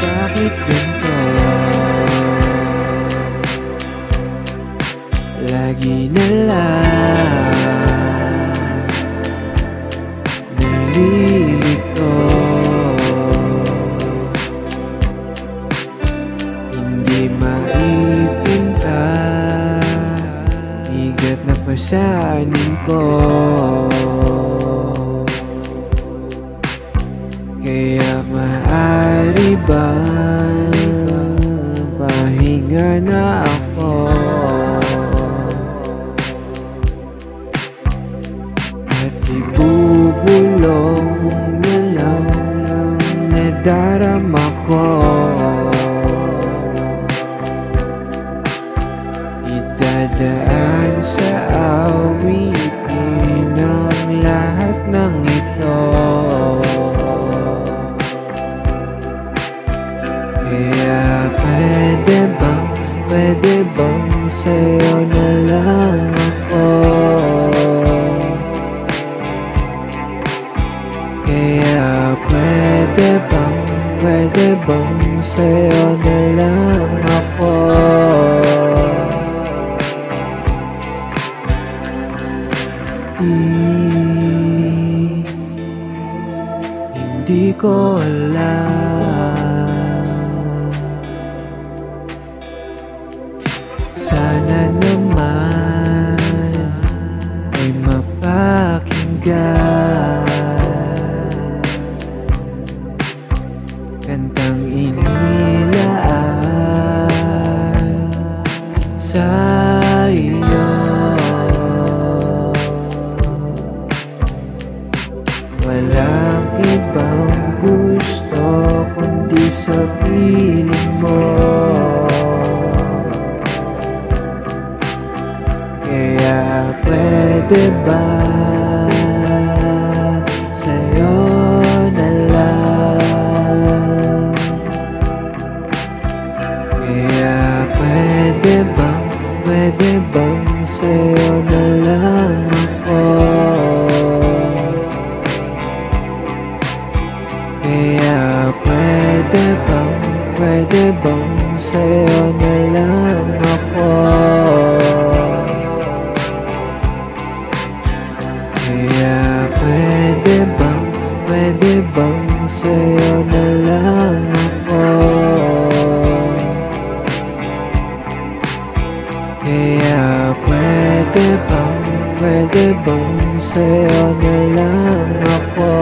Bakit ganito? Lagi na lang Nalilito Hindi maipinta Bigat na pasanin ko nadarama ko Idadaan sa awitin ang lahat ng ito. Kaya pwede bang, pwede bang sa'yo na lang ako? Kaya pwede bang, pwede bang sa'yo na lang ako? Di, hindi ko alam Kantang inilaan sa iyo. Walang ibang gusto kundi sa piling mo. Kaya pwede ba pwede bang sa'yo na lang ako Kaya pwede bang, pwede bang sa'yo na lang ako Kaya pwede bang, pwede bang sa'yo na lang Pwede bang, pwede bang sa'yo na lang ako?